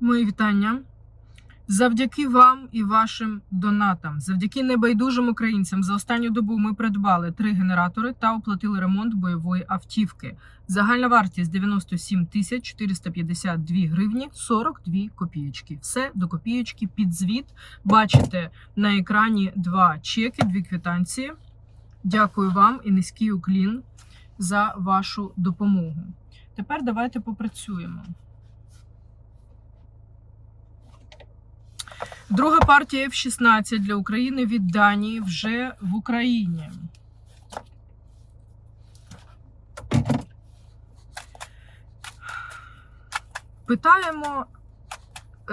Мої вітання. Завдяки вам і вашим донатам, завдяки небайдужим українцям, за останню добу ми придбали три генератори та оплатили ремонт бойової автівки. Загальна вартість 97 тисяч 452 гривні 42 копійочки. Все до копійочки під звіт. Бачите на екрані два чеки, дві квитанції. Дякую вам і низький уклін за вашу допомогу. Тепер давайте попрацюємо. Друга партія F-16 для України від Данії вже в Україні. Питаємо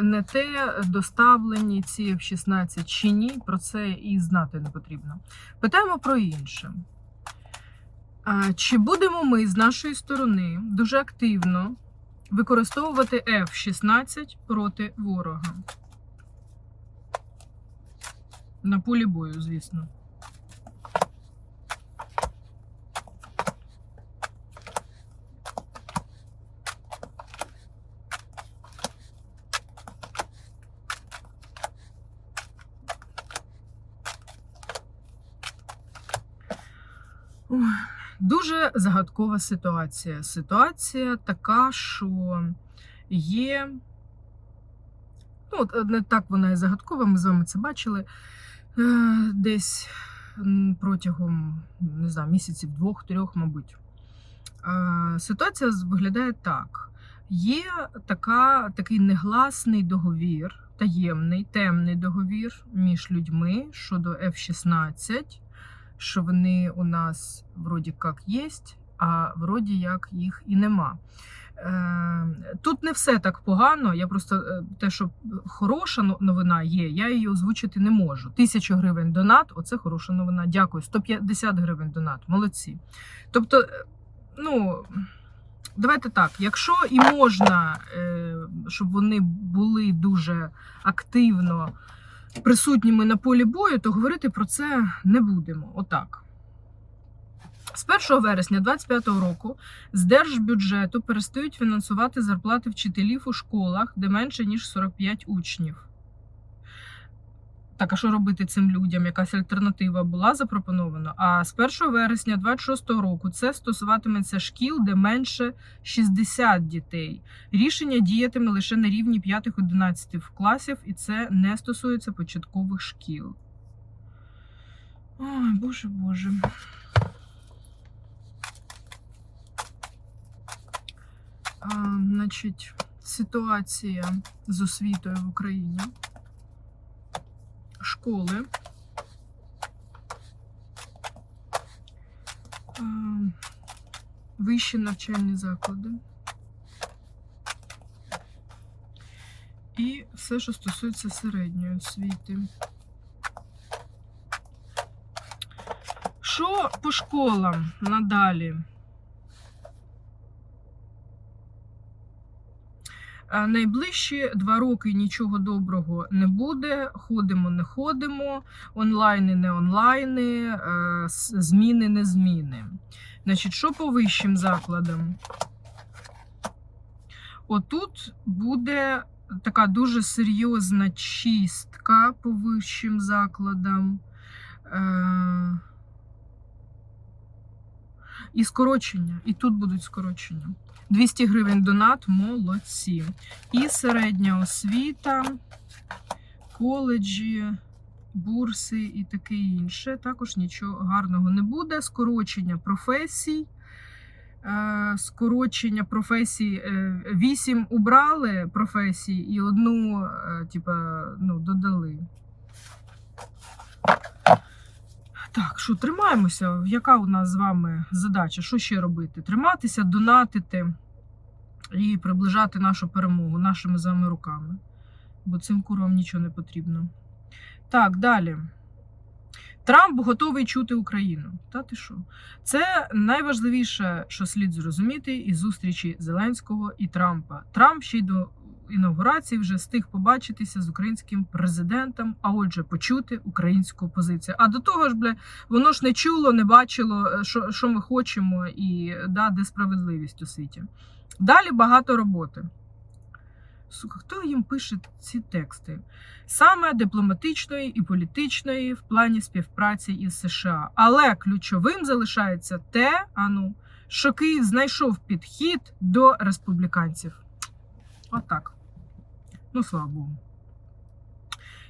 не те, доставлені ці F-16 чи ні, про це і знати не потрібно. Питаємо про інше. Чи будемо ми з нашої сторони дуже активно використовувати F-16 проти ворога? На полі бою, звісно. Дуже загадкова ситуація. Ситуація така, що є. Ну, от не так вона і загадкова, ми з вами це бачили. Е, Десь протягом не знаю, місяців двох-трьох, мабуть. Е, Ситуація виглядає так: є така, такий негласний договір, таємний, темний договір між людьми щодо F-16, що вони у нас вроді як є, а вроді як їх і нема. Е, Тут не все так погано. Я просто е, те, що хороша новина є, я її озвучити не можу. Тисячу гривень донат, оце хороша новина. Дякую. 150 гривень донат. Молодці. Тобто, е, ну. Давайте так, якщо і можна, е, щоб вони були дуже активно присутніми на полі бою, то говорити про це не будемо. Отак. З 1 вересня 2025 року з держбюджету перестають фінансувати зарплати вчителів у школах, де менше ніж 45 учнів. Так, а що робити цим людям? Якась альтернатива була запропонована. А з 1 вересня 2026 року це стосуватиметься шкіл, де менше 60 дітей. Рішення діятиме лише на рівні 5-11 класів, і це не стосується початкових шкіл. Ой, боже боже. Значить, ситуація з освітою в Україні. Школи. Вищі навчальні заклади. І все, що стосується середньої освіти. Що по школам надалі? Найближчі два роки нічого доброго не буде. Ходимо, не ходимо, онлайни, не онлайни, е, зміни, не зміни. Значить, що по вищим закладам? Отут буде така дуже серйозна чистка по вищим закладам. Е, І скорочення. І тут будуть скорочення. 200 гривень донат, молодці. І середня освіта, коледжі, бурси і таке інше. Також нічого гарного не буде. Скорочення професій. Е, Скорочення професій. 8 убрали професій і одну, е, типа, ну, додали. Так, що тримаємося? Яка у нас з вами задача? Що ще робити? Триматися, донатити і приближати нашу перемогу нашими з вами руками. Бо цим курам нічого не потрібно. Так, далі. Трамп готовий чути Україну. Та ти що? Це найважливіше, що слід зрозуміти із зустрічі Зеленського і Трампа. Трамп ще й до інаугурації вже встиг побачитися з українським президентом, а отже, почути українську позицію. А до того ж, бля, воно ж не чуло, не бачило, е, що, що ми хочемо, і да, де справедливість у світі. Далі багато роботи. Сука, хто їм пише ці тексти? Саме дипломатичної і політичної в плані співпраці із США. Але ключовим залишається те, ану, що Київ знайшов підхід до республіканців. Отак. Ну, слава Богу.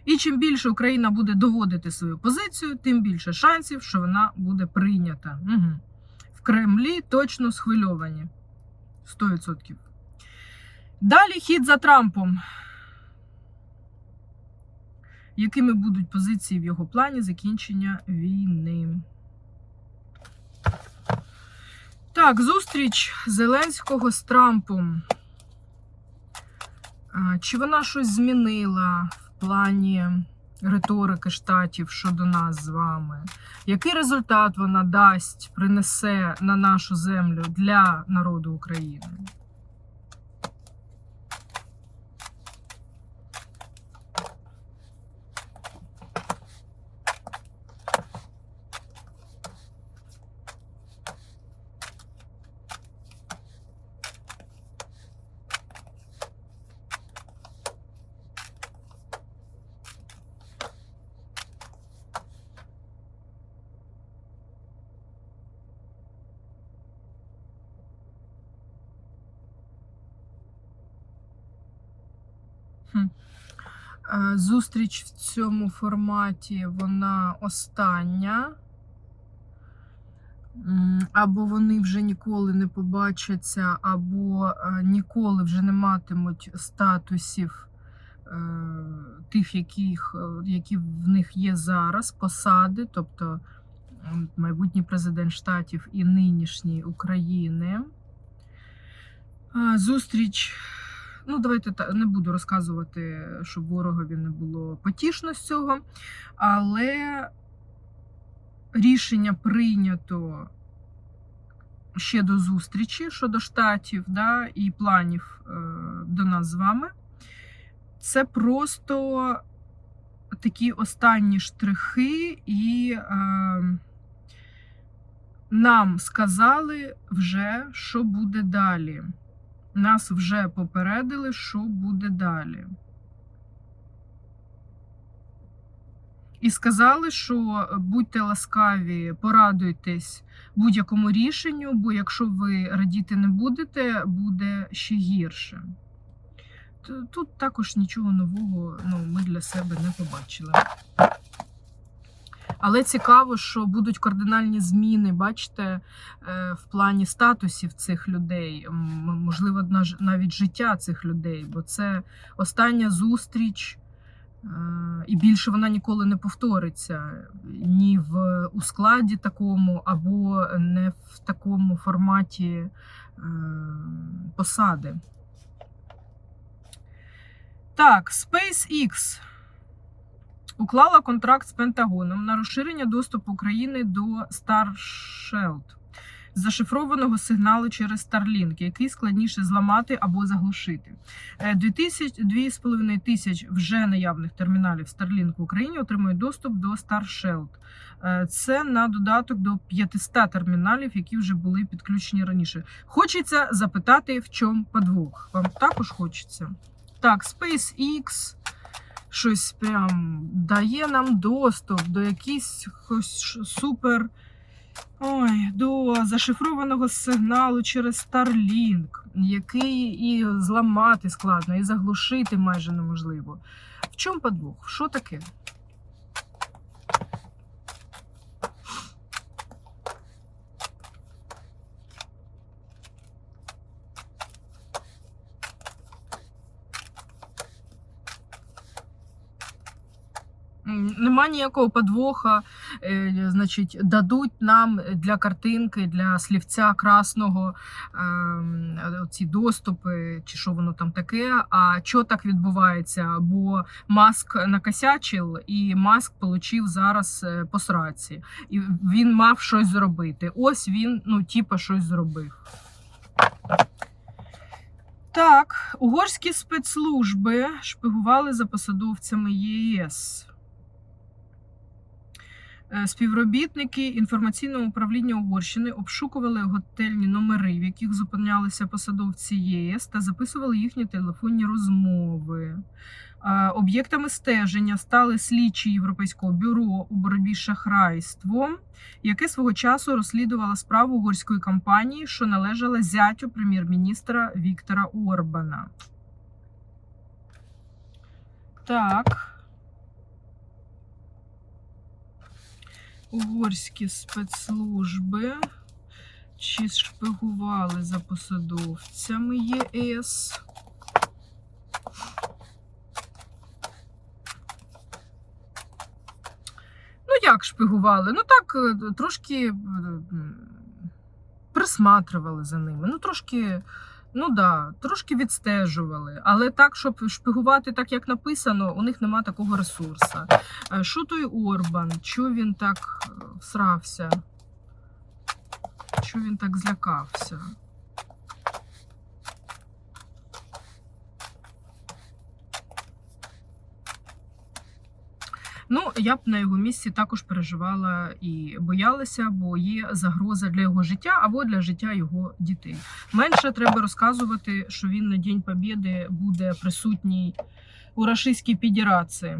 І чим більше Україна буде доводити свою позицію, тим більше шансів, що вона буде прийнята. Угу. В Кремлі точно схвильовані. 100%. Далі хід за Трампом. Якими будуть позиції в його плані закінчення війни? Так, зустріч Зеленського з Трампом. Чи вона щось змінила в плані риторики штатів щодо нас з вами? Який результат вона дасть, принесе на нашу землю для народу України? Зустріч в цьому форматі вона остання. Або вони вже ніколи не побачаться, або е, ніколи вже не матимуть статусів е, тих, яких, е, які в них є зараз, посади, тобто майбутній президент штатів і нинішній України. Зустріч Ну, давайте не буду розказувати, щоб ворогові не було потішно з цього. Але рішення прийнято ще до зустрічі щодо штатів да, і планів е, до нас з вами. Це просто такі останні штрихи, і е, нам сказали вже, що буде далі. Нас вже попередили, що буде далі. І сказали, що будьте ласкаві, порадуйтесь будь-якому рішенню, бо якщо ви радіти не будете, буде ще гірше. Тут також нічого нового ну, ми для себе не побачили. Але цікаво, що будуть кардинальні зміни, бачите, е, в плані статусів цих людей, можливо, навіть життя цих людей, бо це остання зустріч, е, і більше вона ніколи не повториться ні в у складі такому, або не в такому форматі е, посади. Так, SpaceX уклала контракт з Пентагоном на розширення доступу України до Starsheld, зашифрованого сигналу через Starlink, який складніше зламати або заглушити. Е, 2000 2,5 тисяч вже наявних терміналів Starlink в Україні отримують доступ до Starsheld. Е, Це на додаток до 500 терміналів, які вже були підключені раніше. Хочеться запитати, в чому подвох. Вам також хочеться? Так, SpaceX щось прям дає нам доступ до якихось супер. Ой, до зашифрованого сигналу через Starlink, який і зламати складно, і заглушити майже неможливо. В чому подвох? Що таке? Нема ніякого подвоха. Е, Значить, дадуть нам для картинки, для слівця красного ем, ці доступи, чи що воно там таке. А що так відбувається? Бо маск накосячив, і маск отримав зараз е, по сраці. І він мав щось зробити. Ось він, ну, типа, щось зробив. Так, угорські спецслужби шпигували за посадовцями ЄС. Е, Співробітники інформаційного управління Угорщини обшукували готельні номери, в яких зупинялися посадовці ЄС, та записували їхні телефонні розмови. Е, Об'єктами стеження стали слідчі Європейського бюро у боротьбі з шахрайством, яке свого часу розслідувало справу угорської компанії, що належала зятю прем'єр-міністра Віктора Орбана. Так. Угорські спецслужби чи шпигували за посадовцями ЄС. Ну, як шпигували? Ну так, е, трошки присматривали за ними. Ну, трошки, ну да, трошки відстежували. Але так, щоб шпигувати так, як написано, у них нема такого ресурсу. Е, Що той Орбан? Чого він так срався? всрався? Чого він так злякався? Ну, я б на його місці також переживала і боялася, бо є загроза для його життя або для життя його дітей. Менше треба розказувати, що він на День Побєди буде присутній у Рашистській Федерації.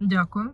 Дякую.